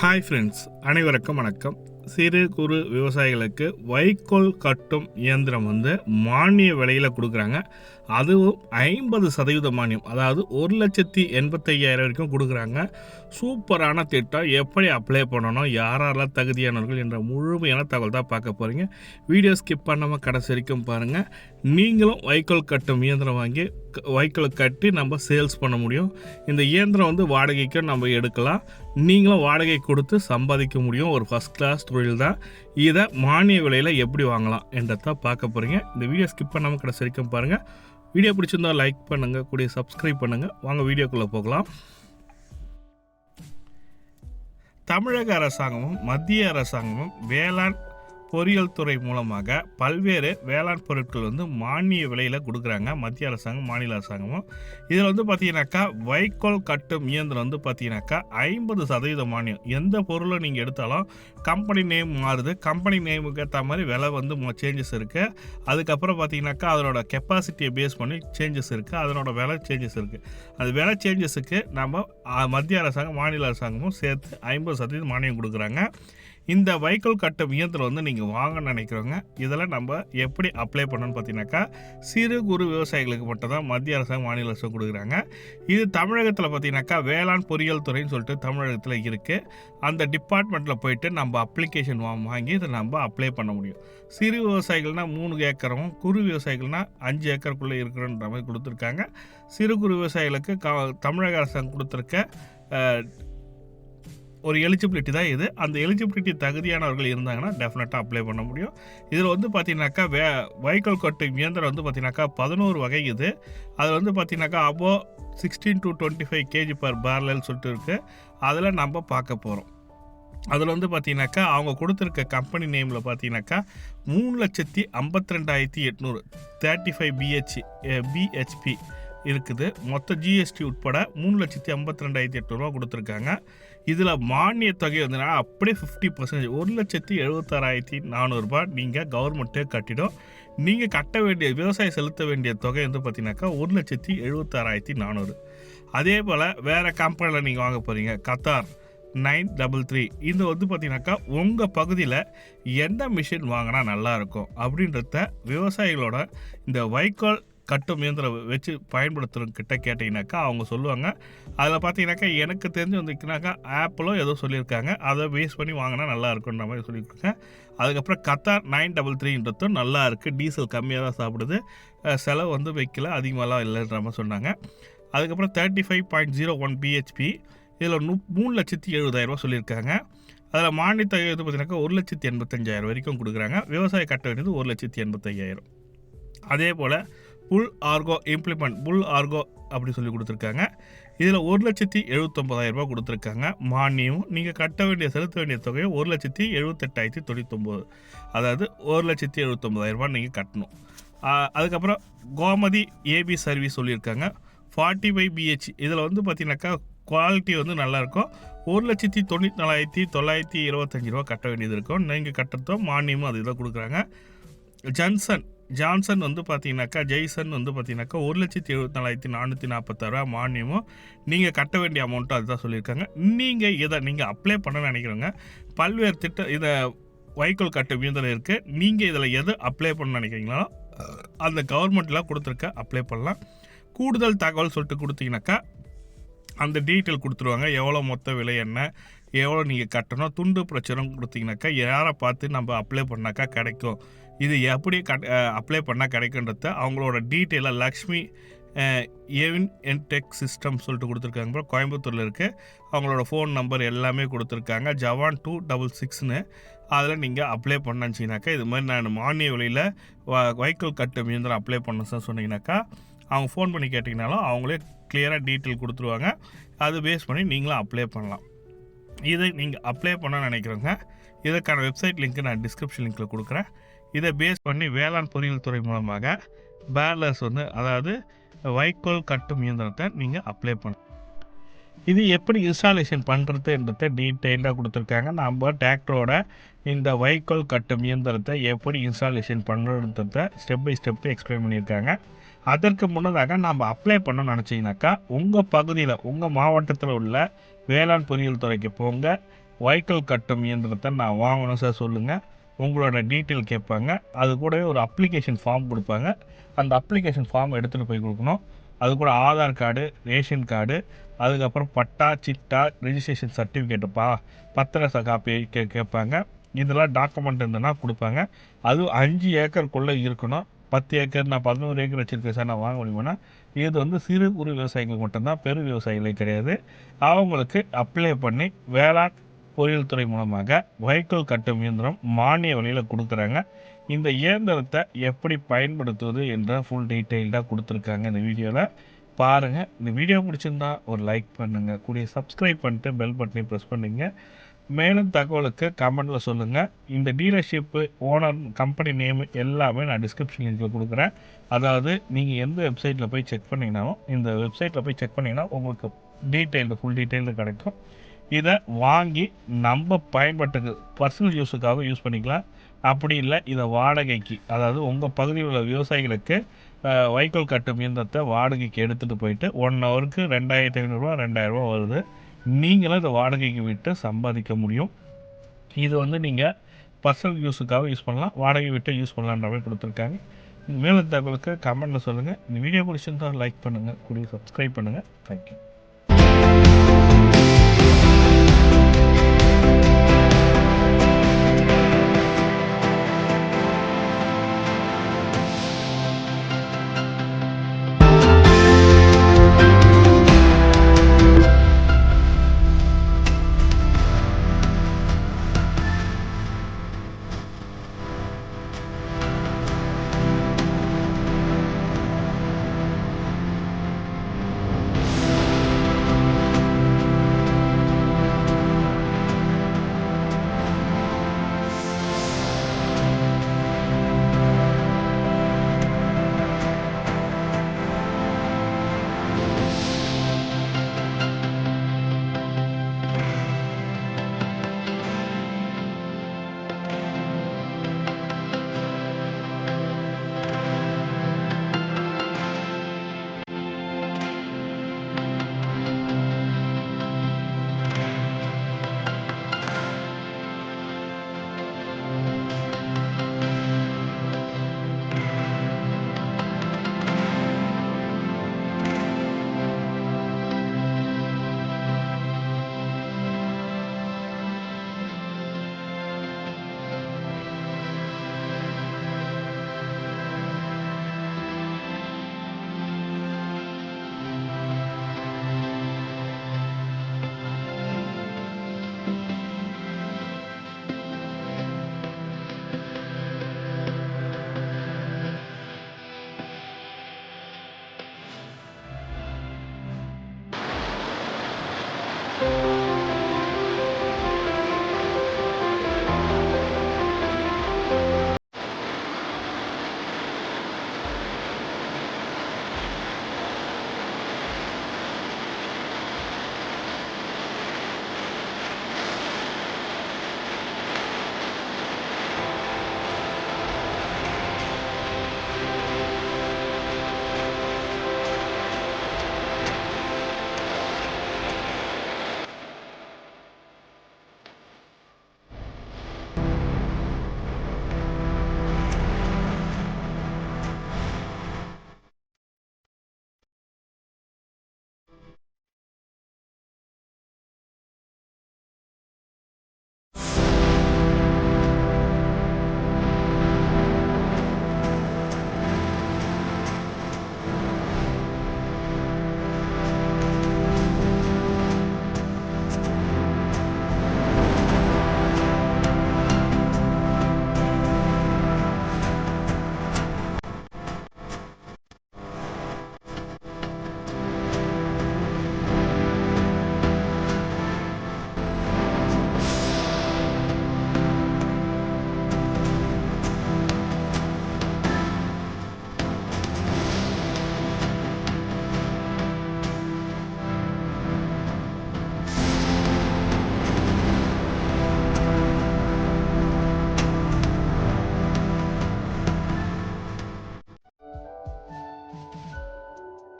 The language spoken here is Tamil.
ஹாய் ஃப்ரெண்ட்ஸ் அனைவருக்கும் வணக்கம். சிறு குறு விவசாயிகளுக்கு வைக்கோல் கட்டும் இயந்திரம் வந்து மானிய விலையில் கொடுக்குறாங்க. அதுவும் ஐம்பது சதவீத மானியம் அதாவது ஒரு லட்சத்தி எண்பத்தையாயிரம் வரைக்கும் கொடுக்குறாங்க. சூப்பரான திட்டம். எப்படி அப்ளை பண்ணணும்? யாரெல்லாம் தகுதியானவர்கள் என்ற முழுமையான தகவல் தான் பார்க்க போகிறீங்க வீடியோ ஸ்கிப் பண்ணாமல் கடைசி வரைக்கும் பாருங்கள் நீங்களும் வைக்கோல் கட்டும் இயந்திரம் வாங்கி க- வைக்கோல் கட்டி நம்ம சேல்ஸ் பண்ண முடியும். இந்த இயந்திரம் வந்து வாடகைக்கும் நம்ம எடுக்கலாம். நீங்களும் வாடகை கொடுத்து சம்பாதிக்க முடியும். ஒரு ஃபஸ்ட் கிளாஸ் தொழில் தான். இதை மானிய விலையில் எப்படி வாங்கலாம் என்றதை பார்க்க போகிறீங்க இந்த வீடியோ ஸ்கிப் பண்ணாமல் கடைசி வரைக்கும் பாருங்கள் வீடியோ பிடிச்சிருந்தால் லைக் பண்ணுங்கள் கூடிய சப்ஸ்கிரைப் பண்ணுங்கள் வாங்க வீடியோக்குள்ளே போகலாம். தமிழக அரசாங்கமும் மத்திய அரசாங்கமும் வேளாண் பொறியியல் துறை மூலமாக பல்வேறு வேளாண் பொருட்கள் வந்து மானிய விலையில் கொடுக்குறாங்க. மத்திய அரசாங்கம் மாநில அரசாங்கமும். இதில் வந்து பார்த்தீங்கன்னாக்கா வைக்கோல் கட்டும் இயந்திரம் வந்து பார்த்தீங்கன்னாக்கா ஐம்பது சதவீத மானியம். எந்த பொருளை நீங்கள் எடுத்தாலும் கம்பெனி நேம் மாறுது. கம்பெனி நேமுக்கு ஏற்ற மாதிரி விலை வந்து சேஞ்சஸ் இருக்குது அதுக்கப்புறம் பார்த்தீங்கன்னாக்கா அதனோட கெப்பாசிட்டியை பேஸ் பண்ணி சேஞ்சஸ் இருக்குது அதனோட விலை சேஞ்சஸ் இருக்குது அது விலை சேஞ்சஸுக்கு நம்ம மத்திய அரசாங்கம் மாநில அரசாங்கமும் சேர்த்து ஐம்பது சதவீதம் மானியம் கொடுக்குறாங்க. இந்த வைக்கோல் கட்டும் இயந்திரம் வந்து நீங்கள் வாங்க நினைக்கிறவங்க இதெல்லாம் நம்ம எப்படி அப்ளை பண்ணணும்னு பார்த்தீங்கன்னாக்கா சிறு குறு விவசாயிகளுக்கு மட்டும் தான் மத்திய அரசாங்கம் மாநில அரசு கொடுக்குறாங்க. இது தமிழகத்தில் பார்த்தீங்கன்னாக்கா வேளாண் பொறியியல் துறைன்னு சொல்லிட்டு தமிழகத்தில் இருக்குது அந்த டிபார்ட்மெண்ட்டில் போயிட்டு நம்ம அப்ளிகேஷன் வாங்கி இதை நம்ம அப்ளை பண்ண முடியும். சிறு விவசாயிகள்னால் மூணு ஏக்கரும் குறு விவசாயிகள்னால் அஞ்சு ஏக்கருக்குள்ளே இருக்கிறன்ற மாதிரி கொடுத்துருக்காங்க. சிறு குறு விவசாயிகளுக்கு க தமிழக அரசாங்கம் கொடுத்துருக்க ஒரு எலிஜிபிலிட்டி தான் இது. அந்த எலிஜிபிலிட்டி தகுதியானவர்கள் இருந்தாங்கன்னா டெஃபினட்டாக அப்ளை பண்ண முடியும். இதில் வந்து பார்த்தீங்கன்னாக்கா வே வைக்கோல் கட்டும் இயந்திரம் வந்து பார்த்தீங்கன்னாக்கா பதினோரு வகை இது. அதில் வந்து பார்த்தீங்கன்னாக்கா above sixteen to twenty five KG per பேரலன்னு சொல்லிட்டு இருக்குது அதில் நம்ம பார்க்க போகிறோம் அதில் வந்து பார்த்தீங்கன்னாக்கா அவங்க கொடுத்துருக்க கம்பெனி நேமில் பார்த்தீங்கன்னாக்கா மூணு லட்சத்தி ஐம்பத்தி ரெண்டாயிரத்தி எட்நூறு தேர்ட்டி ஃபைவ் பிஹெச் பிஹெச்பி இருக்குது. மொத்த ஜிஎஸ்டி உட்பட மூணு லட்சத்தி ஐம்பத்தி ரெண்டாயிரத்தி எட்நூறுவா கொடுத்துருக்காங்க. இதில் மானிய தொகை வந்துன்னா அப்படியே ஃபிஃப்டி பர்சன்டேஜ் ஒரு லட்சத்தி எழுபத்தாறாயிரத்தி நானூறுரூபா நீங்கள் கவர்மெண்ட்டே கட்டிடும். நீங்கள் கட்ட வேண்டிய விவசாயம் செலுத்த வேண்டிய தொகை வந்து பார்த்தீங்கன்னாக்கா ஒரு லட்சத்தி எழுபத்தாறாயிரத்தி நானூறு. அதே போல் வேறு கம்பெனியில் நீங்கள் வாங்க போகிறீங்க கத்தார் நைன் டபுள் த்ரீ இது வந்து பார்த்தீங்கன்னாக்கா உங்கள் பகுதியில் எந்த மிஷின் வாங்கினா நல்லாயிருக்கும் அப்படின்றத விவசாயிகளோட இந்த வைக்கோல் கட்டும் இயந்திரம் வச்சு பயன்படுத்துகிறவங்கிட்ட கேட்டிங்கனாக்கா அவங்க சொல்லுவாங்க. அதில் பார்த்தீங்கன்னாக்கா எனக்கு தெரிஞ்சு வந்துச்சுனாக்கா ஆப்பிளோ ஏதோ சொல்லியிருக்காங்க. அதை பேஸ் பண்ணி வாங்கினா நல்லா இருக்குன்ற மாதிரி சொல்லியிருக்காங்க. அதுக்கப்புறம் கத்தார் நைன் டபுள் த்ரீன்றதும் நல்லா இருக்குது டீசல் கம்மியாக தான் சாப்பிடுது. செலவு வந்து வைக்கல. அதிகமாகலாம் இல்லைன்ற மாதிரி சொன்னாங்க. அதுக்கப்புறம் thirty five point zero one BHP இதில் நு மூணு லட்சத்தி எழுபதாயிரரூவா சொல்லியிருக்காங்க. அதில் மானிய தொகை பார்த்தீங்கன்னாக்கா ஒரு லட்சத்தி எண்பத்தஞ்சாயிரம் வரைக்கும் கொடுக்குறாங்க. விவசாய கட்ட வேண்டியது ஒரு லட்சத்தி எண்பத்தையாயிரம் அதே போல் புல் ஆர்கோ இம்ப்ளிமெண்ட் புல் ஆர்கோ அப்படி சொல்லி கொடுத்துருக்காங்க. இதில் ஒரு லட்சத்தி எழுபத்தொம்பதாயிரம் ரூபாய் கொடுத்துருக்காங்க. மானியம் நீங்கள் கட்ட வேண்டிய செலுத்த வேண்டிய தொகையை ஒரு லட்சத்தி எழுபத்தெட்டாயிரத்தி தொண்ணூத்தொம்பது. அதாவது ஒரு லட்சத்தி எழுபத்தொம்பதாயிரம் ரூபாய் நீங்கள் கட்டணும். அதுக்கப்புறம் கோமதி ஏபி சர்வீஸ் சொல்லியிருக்காங்க. ஃபார்ட்டி ஃபைவ் பிஹெச் இதில் வந்து பார்த்தீங்கன்னாக்கா குவாலிட்டி வந்து நல்லாயிருக்கும். ஒரு லட்சத்தி தொண்ணூற்றி நாலாயிரத்தி தொள்ளாயிரத்தி இருபத்தஞ்சி ரூபா கட்ட வேண்டியது இருக்கும். நீங்கள் கட்டுறதோ மானியமும் அது இதான் கொடுக்குறாங்க. ஜன்சன் ஜான்சன் வந்து பார்த்தீங்கன்னாக்கா ஜெய்சன் வந்து பார்த்தீங்கன்னாக்கா ஒரு லட்சத்தி எழுபத்தி நாலாயிரத்தி நானூற்றி நாற்பத்தாறுரூவா மானியமும் நீங்கள் கட்ட வேண்டிய அமௌண்ட்டும் அதுதான் சொல்லியிருக்காங்க. நீங்கள் இதை நீங்கள் அப்ளை பண்ண நினைக்கிறவங்க பல்வேறு திட்டம் இதை வைக்கோல் கட்ட இயந்திரம் இருக்குது நீங்கள் இதில் எது அப்ளை பண்ண நினைக்கிறீங்களோ அந்த கவர்மெண்ட்லாம் கொடுத்துருக்க அப்ளை பண்ணலாம். கூடுதல் தகவல் சொல்லிட்டு கொடுத்தீங்கன்னாக்கா அந்த டீட்டெயில் கொடுத்துருவாங்க. எவ்வளோ மொத்த விலை என்ன எவ்வளோ நீங்கள் கட்டணும் துண்டு பிரச்சனை கொடுத்தீங்கன்னாக்கா யாரை பார்த்து நம்ம அப்ளை பண்ணாக்கா கிடைக்கும். இது எப்படி கட் அப்ளை பண்ணால் கிடைக்குன்றத அவங்களோட டீட்டெயிலாக லக்ஷ்மி ஏவின் என்டெக் சிஸ்டம் சொல்லிட்டு கொடுத்துருக்காங்க அப்புறம் கோயம்புத்தூரில் இருக்குது அவங்களோட ஃபோன் நம்பர் எல்லாமே கொடுத்துருக்காங்க. ஜவான் டூ டபுள் சிக்ஸ்னு அதில் நீங்கள் அப்ளை பண்ணச்சிங்கனாக்கா இது மாதிரி நான் மானிய விலையில் வ- வைக்கோல் கட்டு இயந்திரம் அப்ளை பண்ண சார் சொன்னீங்கன்னாக்கா அவங்க ஃபோன் பண்ணி கேட்டிங்கனாலும் அவங்களே கிளியராக டீட்டெயில் கொடுத்துருவாங்க. அது பேஸ் பண்ணி நீங்களும் அப்ளை பண்ணலாம். இதை நீங்கள் அப்ளை பண்ண நினைக்கிறவங்க இதற்கான வெப்சைட் லிங்க்கு நான் டிஸ்கிரிப்ஷன் லிங்க்கில் கொடுக்குறேன். இதை பேஸ் பண்ணி வேளாண் பொறியியல் துறை மூலமாக பேர்லஸ் வந்து அதாவது வைக்கோல் கட்டும் இயந்திரத்தை நீங்கள் அப்ளை பண்ண இது எப்படி இன்ஸ்டாலேஷன் பண்ணுறதுன்றத டீட்டெயிலாக கொடுத்துருக்காங்க. நம்ம டிராக்டரோட இந்த வைக்கோல் கட்டும் இயந்திரத்தை எப்படி இன்ஸ்டாலேஷன் பண்ணுறத ஸ்டெப் பை ஸ்டெப் எக்ஸ்பிளைன் பண்ணியிருக்காங்க. அதற்கு முன்னதாக நம்ம அப்ளை பண்ணணும்னு நினச்சிங்கனாக்கா உங்கள் பகுதியில் உங்கள் மாவட்டத்தில் உள்ள வேளாண் பொறியியல் துறைக்கு போங்க. வைக்கோல் கட்டும் இயந்திரத்தை நான் வாங்கணும் சார் சொல்லுங்கள் உங்களோட டீட்டெயில் கேட்பாங்க. அது கூடவே ஒரு அப்ளிகேஷன் ஃபார்ம் கொடுப்பாங்க. அந்த அப்ளிகேஷன் ஃபார்ம் எடுத்துகிட்டு போய் கொடுக்கணும். அது கூட ஆதார் கார்டு ரேஷன் கார்டு அதுக்கப்புறம் பட்டா சிட்டா ரிஜிஸ்ட்ரேஷன் சர்டிஃபிகேட்டுப்பா பத்திர காப்பி கே கேட்பாங்க. இதெல்லாம் டாக்குமெண்ட் இருந்ததுன்னா கொடுப்பாங்க. அதுவும் அஞ்சு ஏக்கருக்குள்ளே இருக்கணும். பத்து ஏக்கர் நான் பதினோரு ஏக்கர் வச்சுருக்கேன் சார் நான் வாங்க முடியுமானா இது வந்து சிறு குறு விவசாயிகள் மட்டும்தான் பெரு விவசாயிகளே கிடையாது. அவங்களுக்கு அப்ளை பண்ணி வேளாண் பொறியியல் துறை மூலமாக வைக்கோல் கட்டும் இயந்திரம் மானிய விலையில் கொடுக்குறாங்க. இந்த இயந்திரத்தை எப்படி பயன்படுத்துவது என்ற ஃபுல் டீட்டெயில்டாக கொடுத்துருக்காங்க இந்த வீடியோவில் பாருங்கள் இந்த வீடியோ பிடிச்சிருந்தா ஒரு லைக் பண்ணுங்கள் கூடிய சப்ஸ்கிரைப் பண்ணிட்டு பெல் பட்டனை ப்ரெஸ் பண்ணுங்க. மேலும் தகவலுக்கு கமெண்ட்டில் சொல்லுங்கள் இந்த டீலர்ஷிப்பு ஓனர் கம்பெனி நேமு எல்லாமே நான் டிஸ்கிரிப்ஷன் லிங்கில் கொடுக்குறேன். அதாவது நீங்கள் எந்த வெப்சைட்டில் போய் செக் பண்ணிங்கனாலும் இந்த வெப்சைட்டில் போய் செக் பண்ணிங்கன்னா உங்களுக்கு டீட்டெயில் ஃபுல் டீட்டெயில் கிடைக்கும். இதை வாங்கி நம்ம பயன்பாட்டுக்கு பர்சனல் யூஸுக்காக யூஸ் பண்ணிக்கலாம். அப்படி இல்லை இதை வாடகைக்கு அதாவது உங்கள் பகுதியில் உள்ள விவசாயிகளுக்கு வைக்கோல் கட்டும் இயந்திரத்தை வாடகைக்கு எடுத்துகிட்டு போயிட்டு ஒன் ஹவருக்கு ரெண்டாயிரத்தி ஐநூறுரூவா ரெண்டாயிரரூவா வருது. நீங்களும் இதை வாடகைக்கு விட்டு சம்பாதிக்க முடியும். இது வந்து நீங்கள் பர்சனல் யூஸுக்காக யூஸ் பண்ணலாம். வாடகை விட்டு யூஸ் பண்ணலான்ற மாதிரி கொடுத்துருக்காங்க. மேலும் தகவலுக்கு கமெண்ட்டில் சொல்லுங்கள் இந்த வீடியோ பிடிச்சிருந்தால் லைக் பண்ணுங்கள் கூடிய சப்ஸ்கிரைப் பண்ணுங்கள் தேங்க்யூ